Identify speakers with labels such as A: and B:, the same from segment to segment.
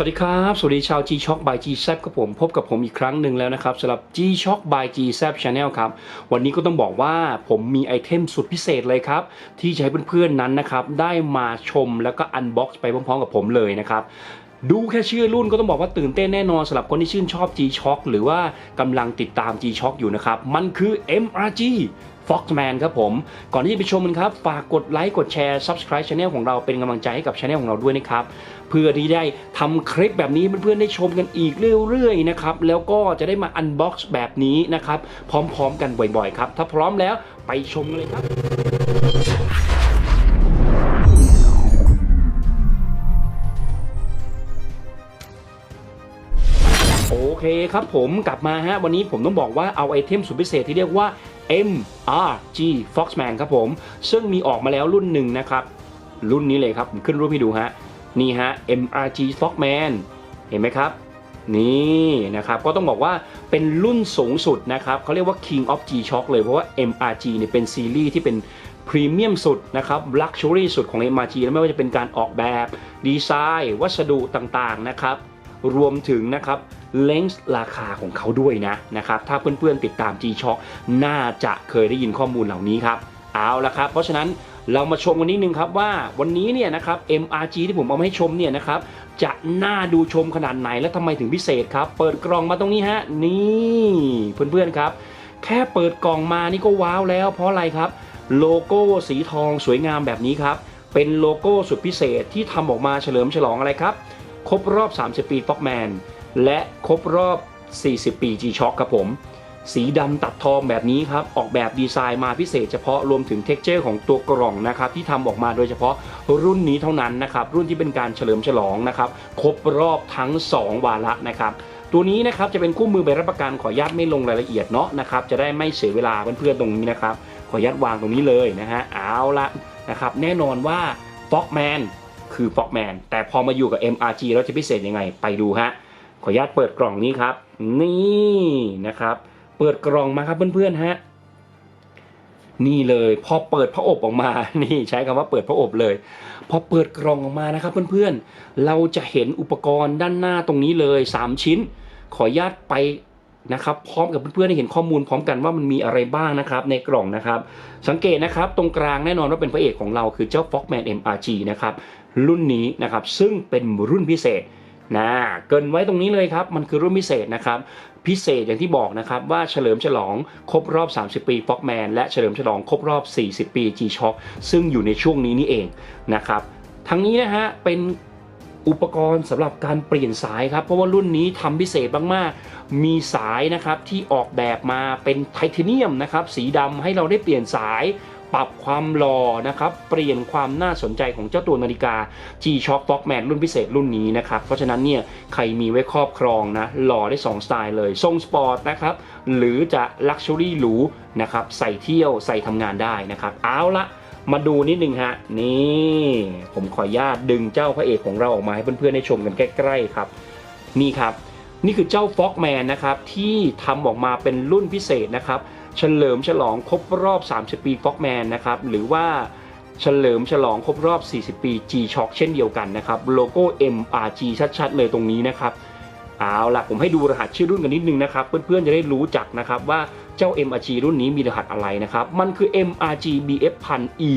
A: สวัสดีครับ สวัสดีชาว G Shock by G z กับผม พบกับผมอีกครั้งหนึ่งแล้วนะครับสำหรับ G Shock by G z Channel ครับ วันนี้ก็ต้องบอกว่าผมมีไอเทมสุดพิเศษเลยครับ ที่จะให้เพื่อนๆนั้นนะครับ ได้มาชมแล้วก็อันบ็อกซ์ไปพร้อมๆกับผมเลยนะครับ ดูแค่ชื่อรุ่นก็ต้องบอกว่าตื่นเต้นแน่นอนสำหรับคนที่ชื่นชอบ G Shock หรือว่ากำลังติดตาม G Shock อยู่นะครับ มันคือ MRG Foxman ครับผม ก่อนที่จะไปชมมันครับ ฝากกดไลค์ กดแชร์ Subscribe Channel ของเราเป็นกำลังใจให้กับ Channel ของเราด้วยนะครับ เพื่อที่ได้ทำคลิปแบบนี้เพื่อนๆได้ชมกันอีกเรื่อยๆนะครับ แล้วก็จะได้มาอันบ็อกซ์แบบนี้นะครับ พร้อมๆ กันบ่อยๆ ครับ ถ้าพร้อมแล้วไปชมกันเลยครับ เคครับผมกลับมาฮะ วันนี้ผมต้องบอกว่าเอาไอเทมสุดพิเศษที่เรียกว่า MRG Foxman ครับผม ซึ่งมีออกมาแล้วรุ่นหนึ่งนะครับ รุ่นนี้เลยครับ ผมขึ้นรูปให้ดูฮะ นี่ฮะ MRG Foxman เห็นไหมครับ นี่นะครับ ก็ต้องบอกว่าเป็นรุ่นสูงสุดนะครับเขาเรียกว่า King of G Shock เลยเพราะว่า MRG เนี่ยเป็นซีรีส์ที่เป็นพรีเมียมสุดนะครับลักชัวรี่สุดของ MRG แล้วไม่ว่าจะเป็นการออกแบบ ดีไซน์ วัสดุต่างๆนะครับ รวมถึงนะครับเลนส์ราคาของเขาด้วยนะนะครับถ้าเพื่อนๆติดตาม G-Shock น่าจะเคยได้ยินข้อมูลเหล่านี้ครับเอาละครับ เพราะฉะนั้นเรามาชมกันนิดนึงครับว่าวันนี้เนี่ยนะครับ MRG ที่ผมเอามาให้ชมเนี่ยนะครับจะน่าดูชมขนาดไหนและทำไมถึงพิเศษครับ เปิดกล่องมาตรงนี้ฮะนี่เพื่อนๆครับ แค่เปิดกล่องมานี่ก็ว้าวแล้ว เพราะอะไรครับ โลโก้สีทองสวยงามแบบนี้ครับ เป็นโลโก้สุดพิเศษที่ทำออกมาเฉลิมฉลองอะไรครับ ครบรอบ 30 ปี Foxman และครบรอบ 40 ปี G-Shock ครับผม สีดำตัดทองแบบนี้ครับ ออกแบบดีไซน์มาพิเศษเฉพาะรวมถึงเท็กเจอร์ของตัวกล่องนะครับที่ทำออกมาโดยเฉพาะรุ่นนี้เท่านั้นนะครับ รุ่นที่เป็นการเฉลิมฉลองนะครับครบรอบทั้ง 2 วาระนะครับตัวนี้นะครับจะเป็นคู่มือใบรับประกันขออนุญาตไม่ลงรายละเอียดเนาะนะครับจะได้ไม่เสียเวลาเพื่อนๆตรงนี้นะครับขออนุญาตวางตรงนี้เลยนะฮะเอาละนะครับแน่นอนว่า Foxman คือ Foxman แต่พอมาอยู่กับ MRG แล้วจะพิเศษยังไงไปดูฮะ ขออนุญาตเปิดกล่องนี้ครับ นี่นะครับ เปิดกล่องมาครับเพื่อนๆฮะนี่เลยพอเปิดพระอบออกมา นี่ใช้คำว่าเปิดพระอบเลย พอเปิดกล่องออกมานะครับเพื่อนๆ เราจะเห็นอุปกรณ์ด้านหน้าตรงนี้เลย 3 ชิ้น ขออนุญาตไป นะครับพร้อมกับเพื่อนๆได้เห็นข้อมูลพร้อมกันว่ามันมีอะไรบ้างนะครับในกล่องนะครับสังเกตนะครับตรงกลางแน่นอนว่าเป็นพระเอกของเราคือเจ้า Foxman MRG นะครับรุ่นนี้นะครับซึ่งเป็นรุ่นพิเศษนะเกินไว้ตรงนี้เลยครับ มันคือรุ่นพิเศษนะครับ พิเศษอย่างที่บอกนะครับ ว่าเฉลิมฉลองครบรอบ 30 ปี Foxman และเฉลิมฉลองครบรอบ 40 ปี G-Shock ซึ่งอยู่ในช่วงนี้นี่เองนะครับทั้งนี้นะฮะเป็น อุปกรณ์สำหรับการเปลี่ยนสายครับ เพราะว่ารุ่นนี้ทำพิเศษมากๆ มีสายนะครับที่ออกแบบมาเป็นไทเทเนียมนะครับสีดำให้เราได้เปลี่ยนสายปรับความหล่อนะครับ เปลี่ยนความน่าสนใจของเจ้าตัวนาฬิกา G-Shock Foxman รุ่นพิเศษรุ่นนี้นะครับ เพราะฉะนั้นเนี่ยใครมีไว้ครอบครองนะ หล่อได้ 2 สไตล์เลย ทรงสปอร์ตนะครับ หรือจะลักชัวรี่หรูนะครับ ใส่เที่ยวใส่ทำงานได้นะครับ เอาละ มาดูนิดนึงฮะ นี่ผมขออนุญาตดึงเจ้าพระเอกของเราออกมาให้เพื่อนๆได้ชมกันใกล้ๆครับ นี่ครับ นี่คือเจ้า Foxman นนะครับ ที่ทำออกมาเป็นรุ่นพิเศษนะครับเฉลิมฉลองครบรอบ 30 ปี Foxman นะครับหรือว่าเฉลิมฉลองครบรอบ 40 ปี G-Shock เช่นเดียวกันนะครับโลโก้ MRG ชัดๆ เลยตรงนี้นะครับเอาล่ะผมให้ดูรหัสชื่อรุ่นกันนิดนึงนะครับ เพื่อนๆจะได้รู้จักนะครับว่า เจ้า MRG รุ่นนี้มีรหัสอะไรนะครับ มันคือ MRG BF 1000 E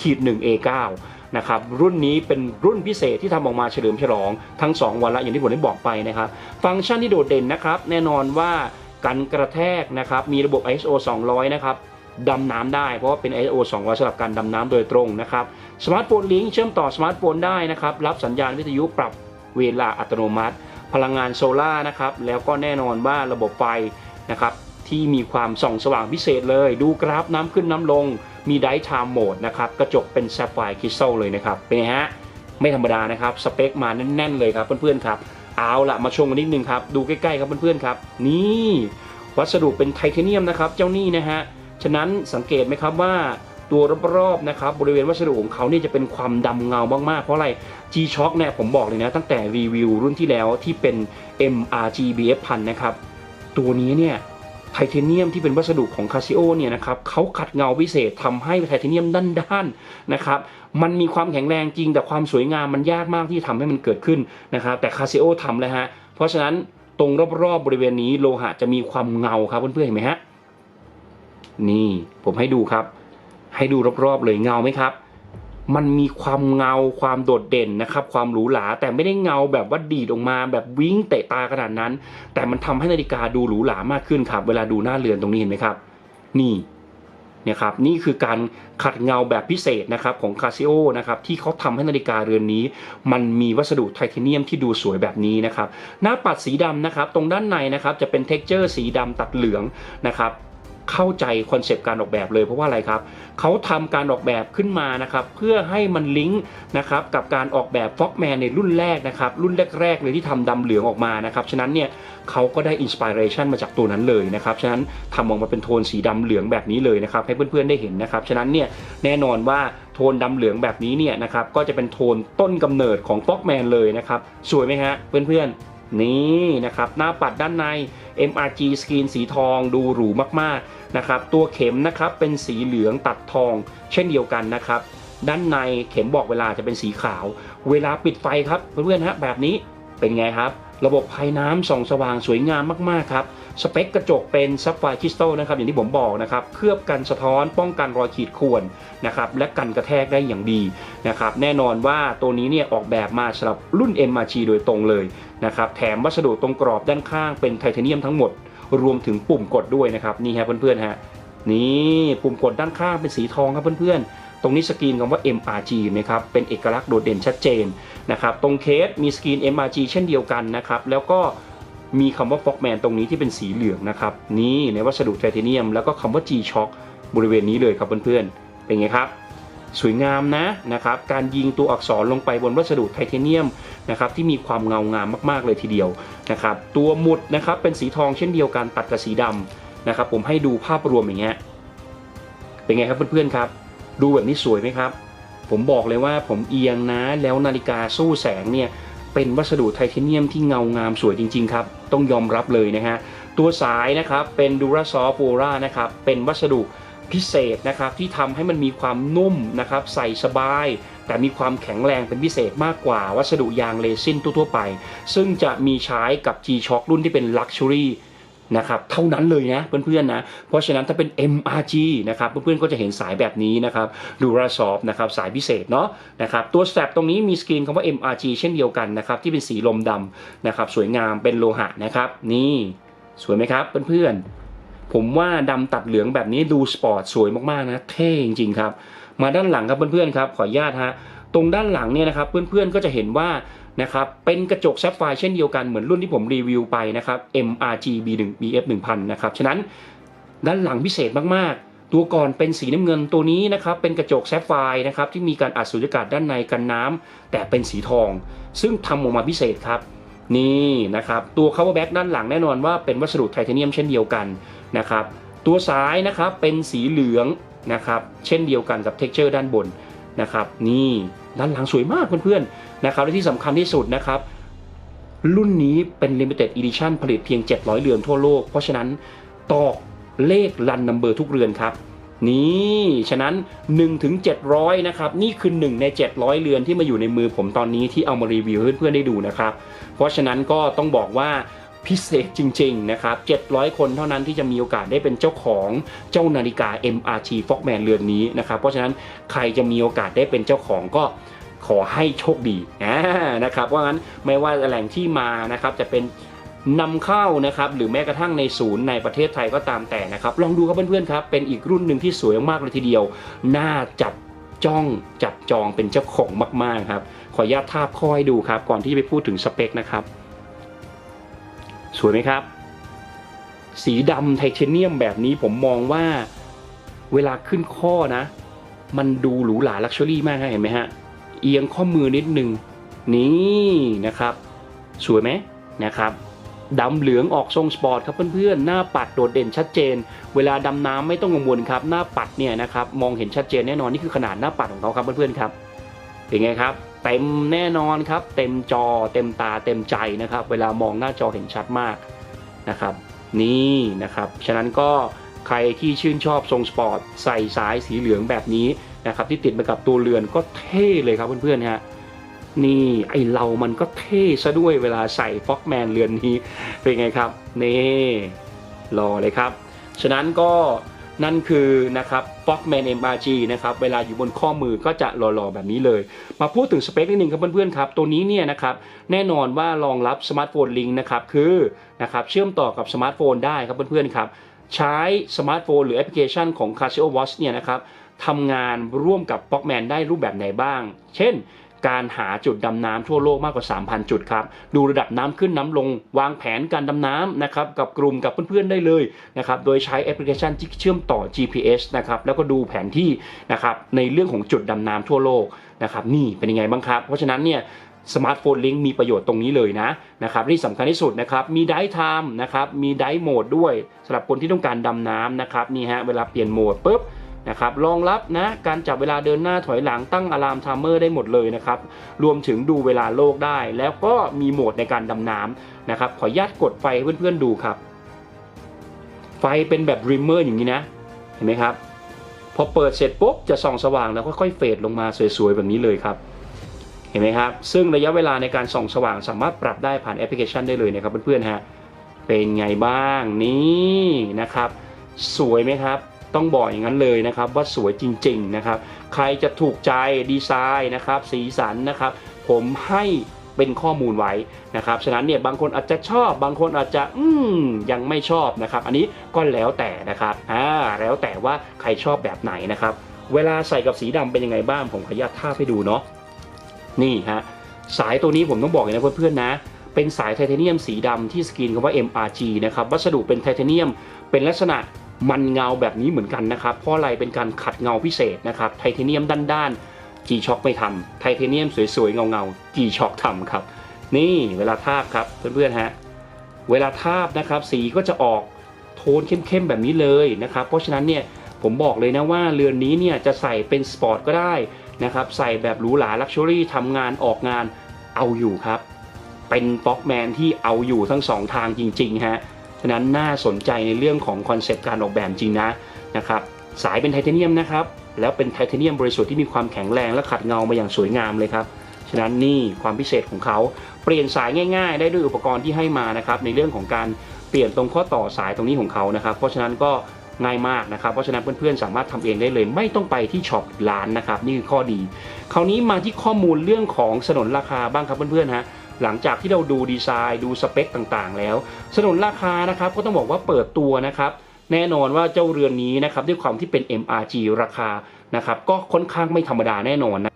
A: ขีด 1A9 นะครับรุ่นนี้เป็นรุ่นพิเศษที่ทำออกมาเฉลิมฉลองทั้ง 2 วันละอย่างที่ผมได้บอกไปนะครับ ฟังก์ชันที่โดดเด่นนะครับ แน่นอนว่ากันกระแทกนะครับมีระบบ ISO 200 นะครับดำน้ำได้เพราะว่าเป็น ISO 200สำหรับการดำน้ำโดยตรงนะครับสมาร์ทโฟนลิงก์เชื่อมต่อสมาร์ทโฟนได้นะครับรับสัญญาณวิทยุปรับเวลาอัตโนมัติ พลังงานโซล่านะครับแล้วก็แน่นอนว่าระบบไฟนะครับ ที่มีความส่องสว่างพิเศษเลย ดูกราฟน้ำขึ้นน้ำลง มีไดท์ไทม์โหมดนะครับ กระจกเป็นแซฟไฟร์คริสตัลเลยนะครับ เป็นไงฮะ ไม่ธรรมดานะครับ สเปคมาแน่น ๆ เลยครับเพื่อนๆครับ เอาละมาชมกันนิดนึงครับ ดูใกล้ๆครับเพื่อนๆครับ นี่ วัสดุเป็นไทเทเนียมนะครับ เจ้านี่นะฮะ ฉะนั้นสังเกตไหมครับว่าตัวรอบๆนะครับบริเวณวัสดุของเขาเนี่ยจะเป็นความดำเงามากๆ เพราะอะไร G-Shock เนี่ยผมบอกเลยนะ ตั้งแต่รีวิวรุ่นที่แล้วที่เป็น MRG BF 1000นะครับ ตัวนี้เนี่ย ไทเทเนียมที่เป็นวัสดุของคาซิโอเนี่ยนะครับเขาขัดเงาพิเศษทำให้ไทเทเนียมด้านๆนะครับมันมีความแข็งแรงจริง แต่ความสวยงามมันยากมากที่ทำให้มันเกิดขึ้นนะครับแต่คาซิโอทำแล้วฮะเพราะฉะนั้นตรงรอบๆบริเวณนี้โลหะจะมีความเงาครับเพื่อนๆเห็นไหมฮะนี่ผมให้ดูครับ ให้ดูรอบๆเลยเงาไหมครับ มันมีความเงาความโดดเด่นนะครับ ความหรูหราแต่ไม่ได้เงาแบบว่าดีดออกมาแบบวิ่งเตะตาขนาดนั้น แต่มันทำให้นาฬิกาดูหรูหรามากขึ้นครับ เวลาดูหน้าเรือนตรงนี้เห็นไหมครับ นี่เนี่ยครับนี่คือการขัดเงาแบบพิเศษนะครับของคาซิโอนะครับที่เขาทำให้นาฬิกาเรือนนี้ มันมีวัสดุไทเทเนียมที่ดูสวยแบบนี้นะครับหน้าปัดสีดำนะครับตรงด้านในนะครับจะเป็นเท็กเจอร์สีดำตัดเหลืองนะครับ เข้าใจคอนเซปต์การออกแบบเลยเพราะว่าอะไรครับเขาทำการออกแบบขึ้นมานะครับเพื่อให้มันลิงก์นะครับกับการออกแบบฟ็อกแมนในรุ่นแรกนะครับรุ่นแรกๆเลยที่ทำดำเหลืองออกมานะครับฉะนั้นเนี่ยเขาก็ได้อินสปิเรชันมาจากตัวนั้นเลยนะครับฉะนั้นทำออกมาเป็นโทนสีดำเหลืองแบบนี้เลยนะครับให้เพื่อนๆได้เห็นนะครับฉะนั้นเนี่ยแน่นอนว่าโทนดำเหลืองแบบนี้เนี่ยนะครับก็จะเป็นโทนต้นกำเนิดของฟ็อกแมนเลยนะครับสวยไหมฮะเพื่อนๆนี่นะครับหน้าปัดด้านใน MRG สกรีนสีทองดูหรูมากๆนะครับตัวเข็มนะครับเป็นสีเหลืองตัดทอง เช่นเดียวกันนะครับ ด้านในเข็มบอกเวลาจะเป็นสีขาว เวลาปิดไฟครับเพื่อนๆฮะแบบนี้เป็นไงครับ ระบบภายน้ำส่องสว่างสวยงามมากๆครับ สเปคกระจกเป็นซับไฟคริสตัลนะครับอย่างที่ผมบอกนะครับเคลือบกันสะท้อนป้องกันรอยขีดข่วนนะครับและกันกระแทกได้อย่างดีนะครับแน่นอนว่าตัวนี้เนี่ยออกแบบมาสำหรับรุ่น MRG โดยตรงเลยนะครับแถมวัสดุตรงกรอบด้านข้างเป็นไทเทเนียมทั้งหมด รวมถึงปุ่มกดด้วยนะครับนี่ฮะเพื่อนๆฮะนี่ปุ่มกดด้านข้างเป็นสีทองครับเพื่อนๆ ตรงนี้สกรีนคำว่า MRG นะครับ เป็นเอกลักษณ์โดดเด่นชัดเจนนะครับ ตรงเคสมีสกรีน MRG เช่นเดียวกันนะครับ แล้วก็มีคำว่า Fogman ตรงนี้ที่เป็นสีเหลืองนะครับ นี่ในวัสดุไทเทเนียม แล้วก็คำว่า G Shock บริเวณนี้เลยครับเพื่อนๆ เป็นไงครับ สวยงามนะนะครับ การยิงตัวอักษรลงไปบนวัสดุไทเทเนียมนะครับที่มีความเงางามมากๆเลยทีเดียวนะครับ ตัวหมุดนะครับเป็นสีทองเช่นเดียวกันตัดกับสีดำนะครับผมให้ดูภาพรวมอย่างเงี้ย เป็นไงครับเพื่อนๆครับ ดูแบบนี้สวยไหมครับ ผมบอกเลยว่าผมเอียงนะ แล้วนาฬิกาสู้แสงเนี่ยเป็นวัสดุไทเทเนียมที่เงางามสวยจริงๆครับ ต้องยอมรับเลยนะฮะ ตัวสายนะครับเป็นดูราซอฟโ r รานะครับ เป็นวัสดุพิเศษนะครับที่ทำให้มันมีความนุ่มนะครับใส่สบาย แต่มีความแข็งแรงเป็นพิเศษมากกว่าวัสดุยางเรซินทั่วๆไป ซึ่งจะมีใช้กับ G-Shock รุ่นที่เป็น Luxury นะครับเท่านั้นเลยนะเพื่อนๆนะเพราะฉะนั้นถ้าเป็น MRG นะครับเพื่อนๆก็จะเห็นสายแบบนี้นะครับดูราซอฟนะครับสายพิเศษเนาะนะครับตัวแตรปตรงนี้มีสกรีนคำว่า MRG เช่นเดียวกันนะครับที่เป็นสีลมดำนะครับสวยงามเป็นโลหะนะครับนี่สวยไหมครับเพื่อนๆผมว่าดำตัดเหลืองแบบนี้ดูสปอร์ตสวยมากๆนะเท่จริงๆครับมาด้านหลังครับเพื่อนๆครับขออนุญาตฮะตรงด้านหลังเนี่ยนะครับเพื่อนๆก็จะเห็นว่า นะครับเป็นกระจกแซฟไฟร์เช่นเดียวกันเหมือนรุ่นที่ผมรีวิวไปนะครับ MRG B1 BF 1000นะครับฉะนั้นด้านหลังพิเศษมากๆ ตัวก่อนเป็นสีน้ำเงินตัวนี้นะครับเป็นกระจกแซฟไฟร์นะครับที่มีการอัดสุญญากาศด้านในกันน้ำแต่เป็นสีทอง ซึ่งทำออกมาพิเศษครับนี่นะครับตัว cover back ด้านหลังแน่นอนว่าเป็นวัสดุไทเทเนียมเช่นเดียวกันนะครับตัวซ้ายนะครับเป็นสีเหลืองนะครับเช่นเดียวกันกับ texture ด้านบน นะครับ นี่ด้านหลังสวยมากเพื่อนๆนะครับและที่สำคัญที่สุดนะครับ รุ่นนี้เป็น limited edition ผลิตเพียง 700 เรือนทั่วโลก เพราะฉะนั้นตอกเลขรันนัมเบอร์ทุกเรือนครับนี่ฉะนั้น 1 ถึง 700 นะครับ นี่คือ 1 ใน 700 เรือนที่มาอยู่ในมือผมตอนนี้ที่เอามารีวิวให้เพื่อนๆได้ดูนะครับ เพราะฉะนั้นก็ต้องบอกว่า พิเศษจริง ๆ นะครับ 700 คนเท่านั้นที่จะมีโอกาสได้เป็นเจ้าของเจ้านาฬิกา MRT Fogman เรือนนี้นะครับ เพราะฉะนั้นใครจะมีโอกาสได้เป็นเจ้าของก็ขอให้โชคดีนะครับว่างั้นไม่ว่าแหล่งที่มานะครับจะเป็นนำเข้านะครับหรือแม้กระทั่งในศูนย์ในประเทศไทยก็ตามแต่นะครับลองดูครับเพื่อนๆครับเป็นอีกรุ่นหนึ่งที่สวยมากเลยทีเดียว น่าจับจ้องจับจองเป็นเจ้าของมากๆครับขออนุญาตทาบข้อให้ดูครับ ก่อนที่จะไปพูดถึงสเปคนะครับ สวยไหมครับ สีดำไทเทเนียมแบบนี้ผมมองว่าเวลาขึ้นข้อนะ มันดูหรูหราลักชัวรี่มากนะเห็นไหมฮะ เอียงข้อมือนิดนึง นี่นะครับ สวยไหมนะครับดำเหลืองออกทรงสปอร์ตครับเพื่อนๆ หน้าปัดโดดเด่นชัดเจน เวลาดำน้ำไม่ต้องกังวลครับ หน้าปัดเนี่ยนะครับมองเห็นชัดเจนแน่นอนนี่คือขนาดหน้าปัดของเขาครับเพื่อนๆครับเป็นไงครับ เต็มแน่นอนครับ เต็มจอเต็มตาเต็มใจนะครับ เวลามองหน้าจอเห็นชัดมากนะครับ นี่นะครับ ฉะนั้นก็ใครที่ชื่นชอบทรงสปอร์ตใส่สายสีเหลืองแบบนี้นะครับ ที่ติดมากับตัวเรือนก็เท่เลยครับเพื่อนๆฮะนี่ไอเรามันก็เท่ซะด้วยเวลาใส่ฟ็อกแมนเรือนนี้เป็นไงครับ นี่รอเลยครับ ฉะนั้นก็ นั่นคือนะครับ Foxman MRG นะครับเวลาอยู่บนข้อมือก็จะหล่อๆแบบนี้เลย มาพูดถึงสเปคนิดนึงครับเพื่อนๆครับ ตัวนี้เนี่ยนะครับแน่นอนว่ารองรับสมาร์ทโฟนลิงนะครับคือนะครับเชื่อมต่อกับสมาร์ทโฟนได้ครับเพื่อนๆครับใช้สมาร์ทโฟนหรือแอปพลิเคชันของ Casio Watch เนี่ยนะครับทำงานร่วมกับ Foxman ได้รูปแบบไหนบ้าง เช่น การหาจุดดำน้ำทั่วโลกมากกว่า 3,000 จุดครับ ดูระดับน้ำขึ้นน้ำลง วางแผนการดำน้ำนะครับกับกลุ่มกับเพื่อนๆได้เลยนะครับ โดยใช้แอปพลิเคชันที่เชื่อมต่อ GPS นะครับ แล้วก็ดูแผนที่นะครับในเรื่องของจุดดำน้ำทั่วโลกนะครับนี่เป็นยังไงบ้างครับ เพราะฉะนั้นเนี่ยสมาร์ทโฟนลิงก์มีประโยชน์ตรงนี้เลยนะนะครับที่สำคัญที่สุดนะครับมีไดท์ไทม์นะครับมีไดท์โหมดด้วยสำหรับคนที่ต้องการดำน้ำนะครับนี่ฮะเวลาเปลี่ยนโหมดปุ๊บ นะครับรองรับนะการจับเวลาเดินหน้าถอยหลังตั้งอะลามไทม์เมอร์ได้หมดเลยนะครับรวมถึงดูเวลาโลกได้ แล้วก็มีโหมดในการดำน้ำนะครับขออนุญาตกดไฟให้เพื่อนๆดูครับ ไฟเป็นแบบริมเมอร์อย่างนี้นะเห็นไหมครับพอเปิดเสร็จปุ๊บจะส่องสว่างแล้วค่อยๆเฟดลงมาสวยๆแบบนี้เลยครับเห็นไหมครับซึ่งระยะเวลาในการส่องสว่างสามารถปรับได้ผ่านแอปพลิเคชันได้เลยนะครับเพื่อนๆฮะเป็นไงบ้างนี่นะครับ สวยไหมครับ ต้องบอกอย่างนั้นเลยนะครับว่าสวยจริงๆนะครับใครจะถูกใจดีไซน์นะครับสีสันนะครับผมให้เป็นข้อมูลไว้นะครับ ฉะนั้นเนี่ยบางคนอาจจะชอบ บางคนอาจจะอืมยังไม่ชอบนะครับ อันนี้ก็แล้วแต่นะครับอ่าแล้วแต่ว่าใครชอบแบบไหนนะครับ เวลาใส่กับสีดำเป็นยังไงบ้างผมขออนุญาตท่าบให้ดูเนาะนี่ฮะสายตัวนี้ผมต้องบอกเลยนะเพื่อนๆนะ เป็นสายไทเทเนียมสีดำที่สกรีนคำว่า MRG นะครับวัสดุเป็นไทเทเนียมเป็นลักษณะ มันเงาแบบนี้เหมือนกันนะครับ เพราะอะไรเป็นการขัดเงาพิเศษนะครับ ไทเทเนียมด้านๆ G-Shock ไม่ทำไทเทเนียมสวยๆเงาๆ G-Shock ทำครับ นี่เวลาทาบครับเพื่อนๆฮะเวลาทาบนะครับสีก็จะออกโทนเข้มๆแบบนี้เลยนะครับ เพราะฉะนั้นเนี่ยผมบอกเลยนะว่าเรือนนี้เนี่ยจะใส่เป็นสปอร์ตก็ได้นะครับ ใส่แบบหรูหราลักชัวรี่ทำงานออกงานเอาอยู่ครับ เป็นฟ็อกแมนที่เอาอยู่ทั้งสองทางจริงๆฮะ ฉะนั้นน่าสนใจในเรื่องของคอนเซปต์การออกแบบจริงนะนะครับสายเป็นไทเทเนียมนะครับแล้วเป็นไทเทเนียมบริสุทธิ์ที่มีความแข็งแรงและขัดเงามาอย่างสวยงามเลยครับฉะนั้นนี่ความพิเศษของเขาเปลี่ยนสายง่ายๆ ได้ด้วยอุปกรณ์ที่ให้มานะครับในเรื่องของการเปลี่ยนตรงข้อต่อสายตรงนี้ของเขานะครับ เพราะฉะนั้นก็ ง่ายมากนะครับเพราะฉะนั้นเพื่อนๆสามารถทำเองได้เลย ไม่ต้องไปที่ช็อปร้านนะครับนี่คือข้อดี คราวนี้มาที่ข้อมูลเรื่องของสนนราคาบ้างครับเพื่อนๆฮะหลังจากที่เราดูดีไซน์ดูสเปคต่างๆ แล้วสนนราคานะครับก็ต้องบอกว่าเปิดตัวนะครับแน่นอนว่าเจ้าเรือนนี้นะครับด้วยความที่เป็น MRG ราคานะครับก็ค่อนข้างไม่ธรรมดาแน่นอนนะ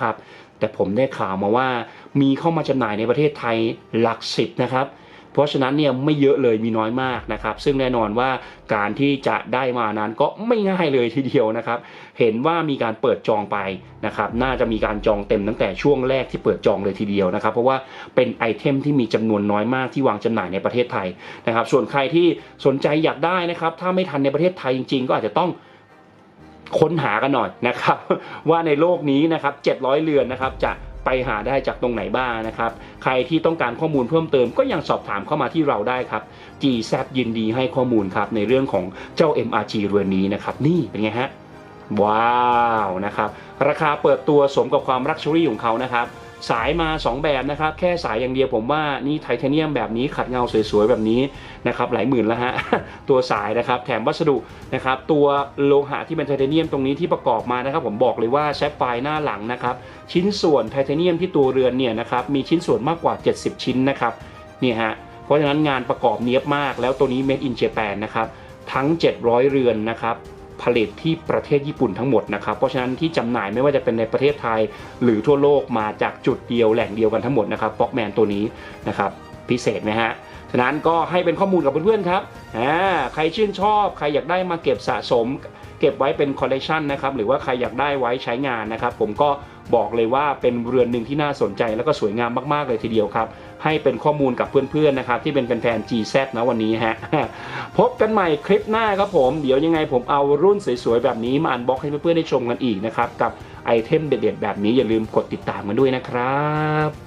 A: ครับแต่ผมได้ข่าวมาว่ามีเข้ามาจำหน่ายในประเทศไทยหลักสิบนะครับ เพราะฉะนั้นเนี่ยไม่เยอะเลยมีน้อยมากนะครับ ซึ่งแน่นอนว่าการที่จะได้มานั้นก็ไม่ง่ายเลยทีเดียวนะครับ เห็นว่ามีการเปิดจองไปนะครับ น่าจะมีการจองเต็มตั้งแต่ช่วงแรกที่เปิดจองเลยทีเดียวนะครับ เพราะว่าเป็นไอเทมที่มีจำนวนน้อยมากที่วางจำหน่ายในประเทศไทยนะครับ ส่วนใครที่สนใจอยากได้นะครับ ถ้าไม่ทันในประเทศไทยจริง ๆ ก็อาจจะต้องค้นหากันหน่อยนะครับ ว่าในโลกนี้นะครับ700 เรือนนะครับจะ ไปหาได้จากตรงไหนบ้างนะครับ ใครที่ต้องการข้อมูลเพิ่มเติมก็ยังสอบถามเข้ามาที่เราได้ครับ g z ยินดีให้ข้อมูลครับในเรื่องของเจ้า MRG เรือนนี้นะครับ นี่เป็นไงฮะว้าวนะครับ ราคาเปิดตัวสมกับความรักชัวรี่ของเขานะครับ สายมา 2 แบบนะครับ แค่สายอย่างเดียวผมว่านี่ไทเทเนียมแบบนี้ขัดเงาสวยๆ แบบนี้นะครับหลายหมื่นแล้วฮะตัวสายนะครับแถมวัสดุนะครับตัวโลหะที่เป็นไทเทเนียมตรงนี้ที่ประกอบมานะครับ ผมบอกเลยว่าแซฟไฟร์หน้าหลังนะครับชิ้นส่วนไทเทเนียมที่ตัวเรือนเนี่ยนะครับมีชิ้นส่วนมากกว่า 70 ชิ้นนะครับนี่ฮะเพราะฉะนั้นงานประกอบเนียบมากแล้วตัวนี้ made in Japan นะครับทั้ง 700 เรือนนะครับ ผลิตที่ประเทศญี่ปุ่นทั้งหมดนะครับ เพราะฉะนั้นที่จำหน่ายไม่ว่าจะเป็นในประเทศไทย หรือทั่วโลกมาจากจุดเดียวแหล่งเดียวกันทั้งหมดนะครับฟ็อกแมนตัวนี้นะครับพิเศษไหมฮะฉะนั้นก็ให้เป็นข้อมูลกับเพื่อนๆครับอ่าใครชื่นชอบ ใครอยากได้มาเก็บสะสม เก็บไว้เป็นคอลเลกชันนะครับหรือว่าใครอยากได้ไว้ใช้งานนะครับ ผมก็บอกเลยว่าเป็นเรือนหนึ่งที่น่าสนใจแล้วก็สวยงามมากๆเลยทีเดียวครับ ให้เป็นข้อมูลกับเพื่อนๆนะครับที่เป็นแฟนๆ GZ นะวันนี้ฮะพบกันใหม่คลิปหน้าครับผม เดี๋ยวยังไงผมเอารุ่นสวยๆ แบบนี้มาอันบ็อกให้เพื่อนๆได้ชมกันอีกนะครับ กับไอเทมเด็ดๆ แบบนี้อย่าลืมกดติดตามกันด้วยนะครับ